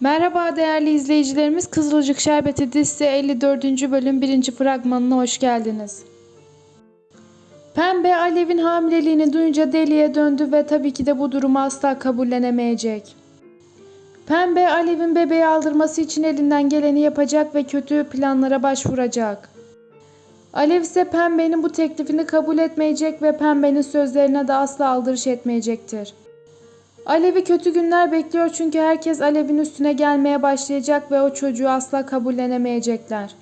Merhaba değerli izleyicilerimiz. Kızılcık Şerbeti dizisi 54. bölüm 1. fragmanına hoş geldiniz. Pembe Alev'in hamileliğini duyunca deliye döndü ve tabii ki de bu durumu asla kabullenemeyecek. Pembe Alev'in bebeği aldırması için elinden geleni yapacak ve kötü planlara başvuracak. Alev ise Pembe'nin bu teklifini kabul etmeyecek ve Pembe'nin sözlerine de asla aldırış etmeyecektir. Alev'i kötü günler bekliyor çünkü herkes Alev'in üstüne gelmeye başlayacak ve o çocuğu asla kabullenemeyecekler.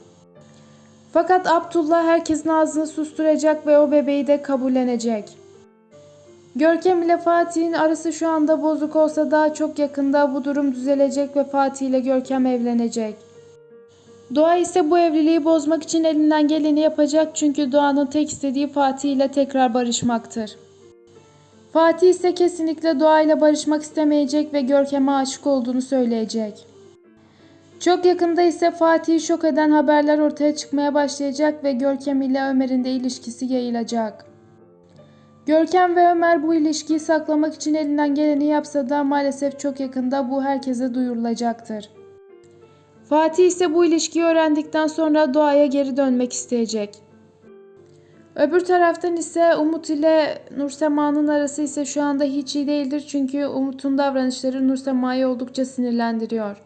Fakat Abdullah herkesin ağzını susturacak ve o bebeği de kabullenecek. Görkem ile Fatih'in arası şu anda bozuk olsa daha çok yakında bu durum düzelecek ve Fatih ile Görkem evlenecek. Doğa ise bu evliliği bozmak için elinden geleni yapacak çünkü Doğan'ın tek istediği Fatih ile tekrar barışmaktır. Fatih ise kesinlikle doğayla barışmak istemeyecek ve Görkem'e aşık olduğunu söyleyecek. Çok yakında ise Fatih'i şok eden haberler ortaya çıkmaya başlayacak ve Görkem ile Ömer'in de ilişkisi yayılacak. Görkem ve Ömer bu ilişkiyi saklamak için elinden geleni yapsa da maalesef çok yakında bu herkese duyurulacaktır. Fatih ise bu ilişkiyi öğrendikten sonra doğaya geri dönmek isteyecek. Öbür taraftan ise Umut ile Nursema'nın arası ise şu anda hiç iyi değildir çünkü Umut'un davranışları Nursema'yı oldukça sinirlendiriyor.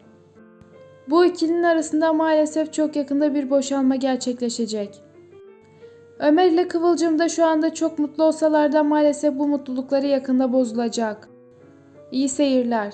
Bu ikilinin arasında maalesef çok yakında bir boşanma gerçekleşecek. Ömer ile Kıvılcım da şu anda çok mutlu olsalar da maalesef bu mutlulukları yakında bozulacak. İyi seyirler.